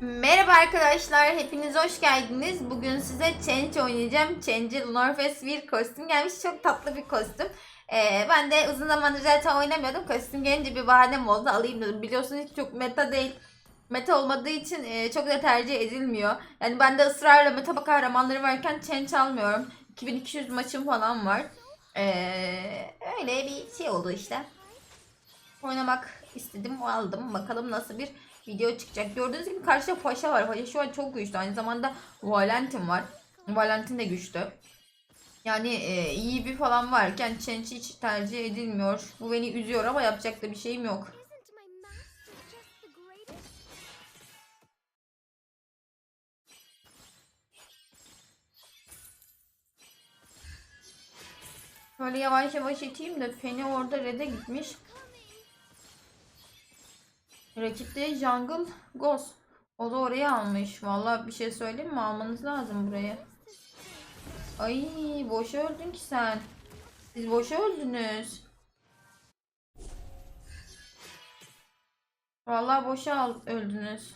Merhaba arkadaşlar, hepiniz hoş geldiniz. Bugün size Change oynayacağım. Change Lunarfest bir kostüm gelmiş. Çok tatlı bir kostüm. Ee, ben de uzun zamandır zaten oynamıyordum. Kostüm gelince bir bahanem oldu. Alayım dedim. Biliyorsunuz ki çok meta değil. Meta olmadığı için e, çok da tercih edilmiyor. Yani ben de ısrarla meta kahramanları varken Change almıyorum. 2200 maçım falan var. Ee, öyle bir şey oldu işte. Oynamak istedim, aldım. Bakalım nasıl bir video çıkacak. Gördüğünüz gibi karşıda Paşa var. Paşa şu an çok güçlü. Aynı zamanda Valentin var. Valentin de güçlü. Yani e, iyi bir falan varken Change hiç tercih edilmiyor. Bu beni üzüyor ama yapacak da bir şeyim yok. Böyle yavaş yavaş iteyim de Penny orada red'e gitmiş. Rakipte Jungle Ghost. O da oraya almış. Vallahi bir şey söyleyeyim mi? Almanız lazım burayı. Ay boşa öldün ki sen. Siz boşa öldünüz. Vallahi boşa öldünüz.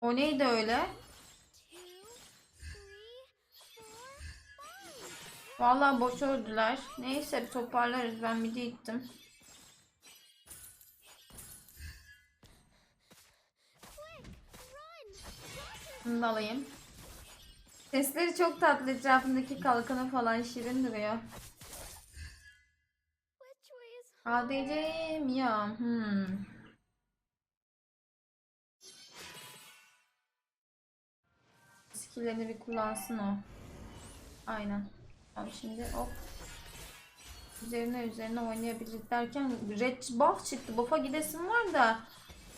O neydi öyle? Vallahi boşa öldüler. Neyse toparlarız. Ben bir de gittim. Bunu da alayım. Sesleri çok tatlı. Etrafındaki kalkanı falan şirin duruyor. ADC ya. Hmm. Skill'lerini bir kullansın o. Aynen. Tamam şimdi hop. Üzerine üzerine oynayabilir derken red buff çıktı. Buff'a gidesim var da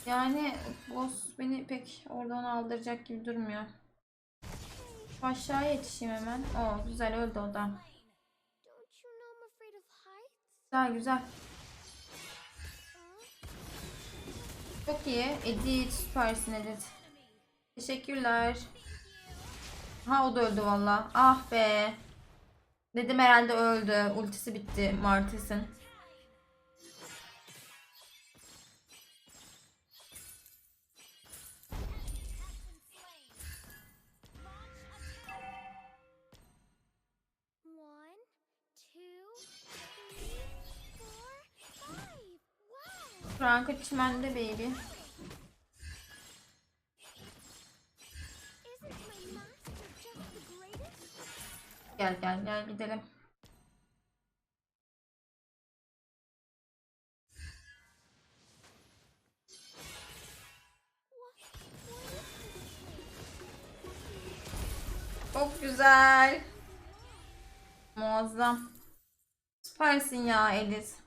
yani boss beni pek oradan aldıracak gibi durmuyor. Şu aşağıya yetişeyim hemen. Oo güzel öldü o da. Güzel güzel. Çok iyi. Edit süpersin Edit. Teşekkürler. Ha o da öldü valla. Ah be. Dedim herhalde öldü. Ultisi bitti Martis'in. Franco çimende baby. Gel gel gel gidelim. Çok güzel. Muazzam. Süpersin ya Edit.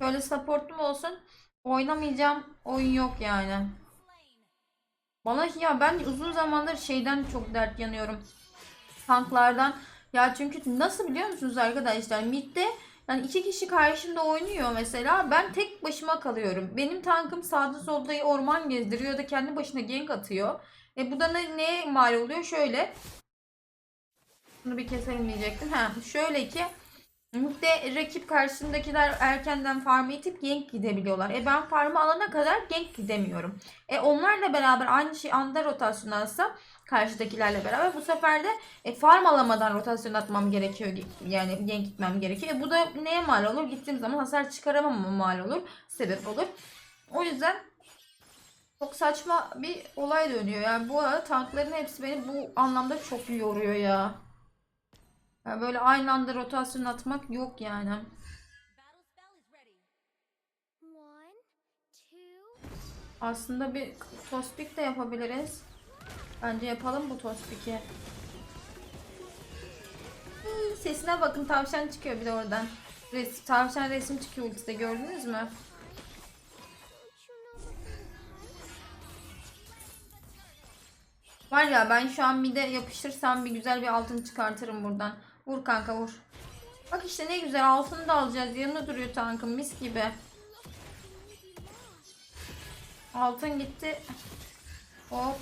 Böyle supportum olsun. Oynamayacağım oyun yok yani. Bana ya ben uzun zamandır şeyden çok dert yanıyorum. Tanklardan. Ya çünkü nasıl biliyor musunuz arkadaşlar? Mid'de yani iki kişi karşımda oynuyor mesela. Ben tek başıma kalıyorum. Benim tankım sağda solda orman gezdiriyor da kendi başına gank atıyor. E bu da ne, neye mal oluyor? Şöyle. Bunu bir keselim diyecektim. Ha, şöyle ki Mid'de rakip karşımdakiler erkenden farmı itip gank gidebiliyorlar. E ben farmı alana kadar gank gidemiyorum. E onlarla beraber aynı şey anda rotasyon alsam karşıdakilerle beraber bu sefer de e, farm alamadan rotasyon atmam gerekiyor. Yani gank gitmem gerekiyor. E bu da neye mal olur? Gittiğim zaman hasar çıkaramama mal olur. Sebep olur. O yüzden çok saçma bir olay dönüyor. Yani bu arada tankların hepsi beni bu anlamda çok yoruyor ya. Yani böyle aynı anda rotasyon atmak yok yani. Aslında bir tospik de yapabiliriz. Bence yapalım bu tospiki. Hii, Sesine bakın tavşan çıkıyor bir de oradan. Res, tavşan resim çıkıyor ultide gördünüz mü? Var ya ben şu an bir de yapıştırsam bir güzel bir altın çıkartırım buradan. Vur kanka vur. Bak işte ne güzel altını da alacağız. Yanında duruyor tankım mis gibi. Altın gitti. Hop.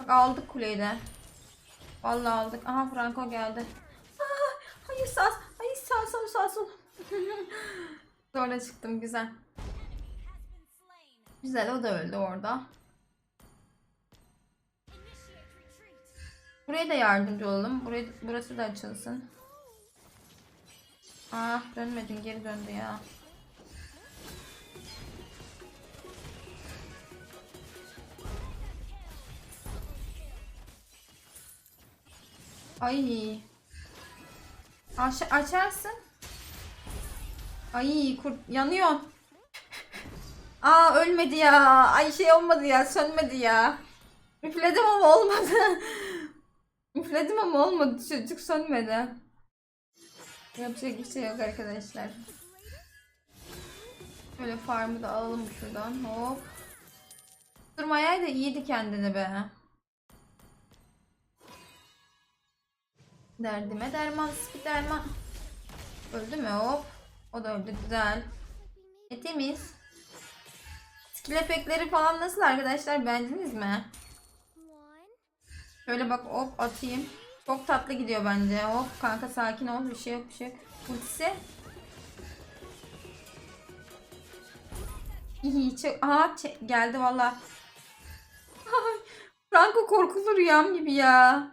Bak aldık kuleyi de. Vallahi aldık. Aha Franco geldi. Aa, hayır sağ, hayır sağ sol sağ sol. Sonra çıktım güzel. Güzel o da öldü orada. Buraya da yardımcı olalım. Buraya, burası da açılsın. Ah dönmedin geri döndü ya. Ay. Aş açarsın. Ay kurt yanıyor. Aa ölmedi ya. Ay şey olmadı ya sönmedi ya. Üfledim ama olmadı. Üfledim ama olmadı. Çocuk sönmedi. Yapacak bir şey yok arkadaşlar. Şöyle farmı da alalım şuradan. Hop. Durmayay da iyiydi kendini be. Derdime derman, sıkı derman. Öldü mü? Hop. O da öldü. Güzel. E, temiz. Skill efektleri falan nasıl arkadaşlar? Beğendiniz mi? Şöyle bak hop atayım. Çok tatlı gidiyor bence. Hop kanka sakin ol. Bir şey yok bir şey yok. Ultisi. İyi çok. Aha geldi valla. Franco korkulu rüyam gibi ya.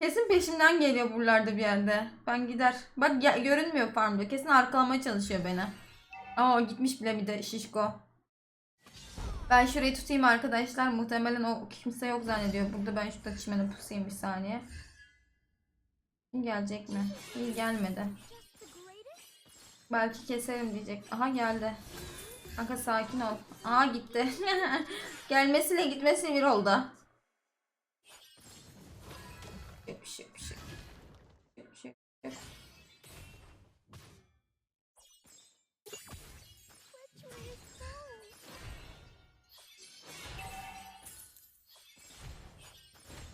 Kesin peşimden geliyor buralarda bir yerde. Ben gider. Bak ya- görünmüyor farmda. Kesin arkalamaya çalışıyor beni. Ama o gitmiş bile bir de şişko. Ben şurayı tutayım arkadaşlar. Muhtemelen o kimse yok zannediyor. Burada ben şurada çimene pusayım bir saniye. Gelecek mi? İyi gelmedi. Belki keserim diyecek. Aha geldi. Kanka sakin ol. Aa gitti. Gelmesiyle gitmesi bir oldu. Yok bir şey yok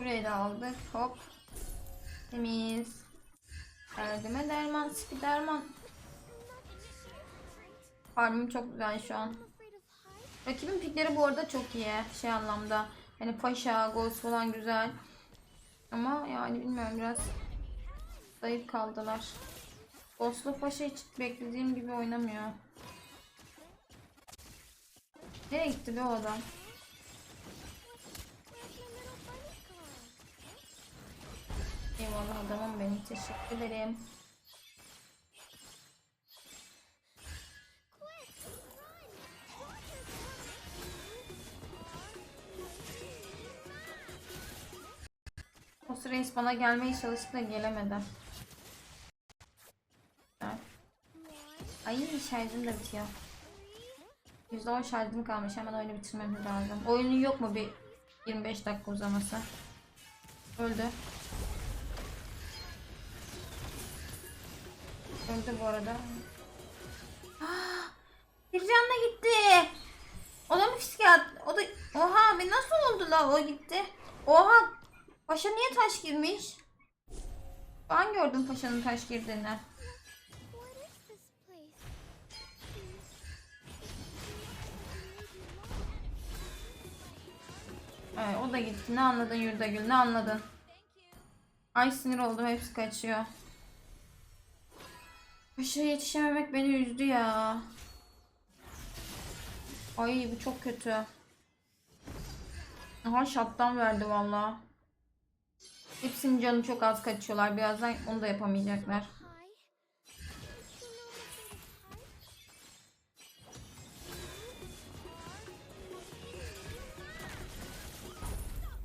Burayı da aldık. Hop. Temiz. Derdime derman, sıkı derman. Farmım çok güzel şu an. Rakibin pikleri bu arada çok iyi şey anlamda. Hani Paşa, Ghost falan güzel. Ama yani bilmiyorum biraz zayıf kaldılar. Ghost'lu Paşa hiç beklediğim gibi oynamıyor. Nereye gitti be o adam? Eyvallah adamım benim. Teşekkür ederim. O reis bana gelmeye çalıştı da gelemedi. Ay şarjım da bitiyor. %10 şarjım kalmış. Hemen oyunu bitirmemiz lazım. Oyunun yok mu bir 25 dakika uzaması? Öldü. Öldü bu arada. Bir canla gitti. O da mı psikiyat? O da... Oha be nasıl oldu la o gitti. Oha. Paşa niye taş girmiş? Ben gördüm paşanın taş girdiğini. Evet, o da gitti. Ne anladın Yurdagül? Ne anladın? Ay sinir oldum. Hepsi kaçıyor. Paşa'ya yetişememek beni üzdü ya. Ay bu çok kötü. Aha şaptan verdi valla. Hepsinin canı çok az kaçıyorlar. Birazdan onu da yapamayacaklar.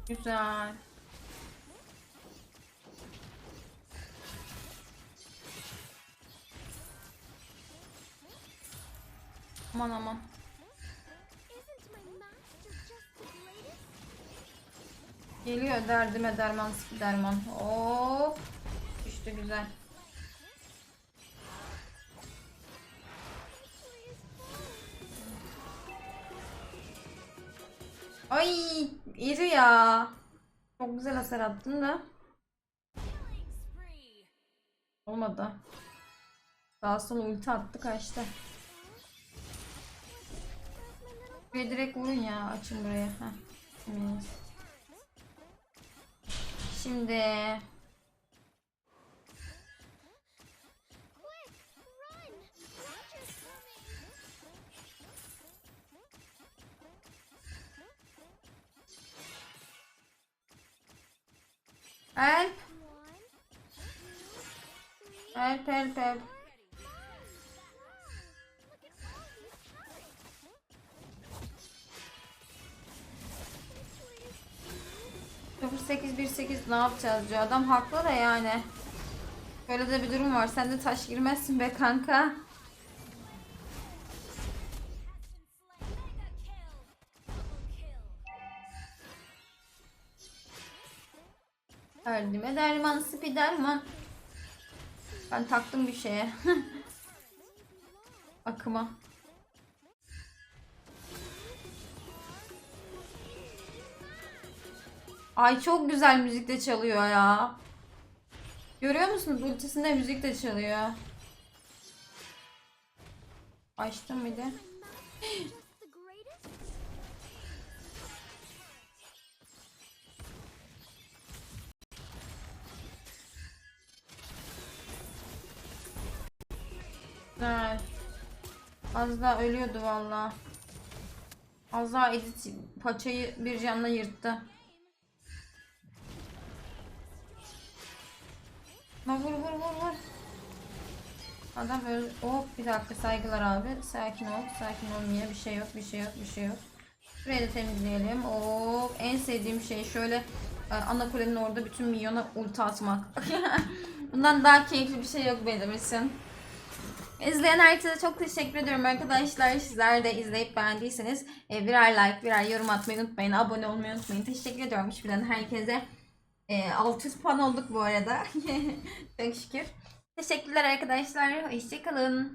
Güzel. Aman aman. Geliyor derdime derman derman. Hop. Düştü güzel. Ay iri ya. Çok güzel hasar attın da. Olmadı. Daha sonra ulti attı kaçtı. Ve direkt vurun ya. Açın buraya. Heh. Şimdi. Help. Help, help, help. Sıfır sekiz bir sekiz ne yapacağız diyor. Adam haklı da yani. Böyle de bir durum var. Sen de taş girmezsin be kanka. Derdime derman spiderman. Ben taktım bir şeye. Akıma. Ay çok güzel müzik de çalıyor ya. Görüyor musunuz? Ultisinde müzik de çalıyor. Açtım bir de. Evet. Az daha ölüyordu valla. Az daha edit paçayı bir canla yırttı. Ma vur vur vur vur. Adam öl... Hop bir dakika saygılar abi. Sakin ol. Sakin ol Mia. Bir şey yok bir şey yok bir şey yok. Şurayı da temizleyelim. Hop en sevdiğim şey şöyle e, ana kulenin orada bütün milyona ulti atmak. Bundan daha keyifli bir şey yok benim için. İzleyen herkese çok teşekkür ediyorum arkadaşlar. Sizler de izleyip beğendiyseniz e, birer like, birer yorum atmayı unutmayın. Abone olmayı unutmayın. Teşekkür ediyorum şimdiden herkese. E, 600 puan olduk bu arada. çok şükür. Teşekkürler arkadaşlar. Hoşçakalın.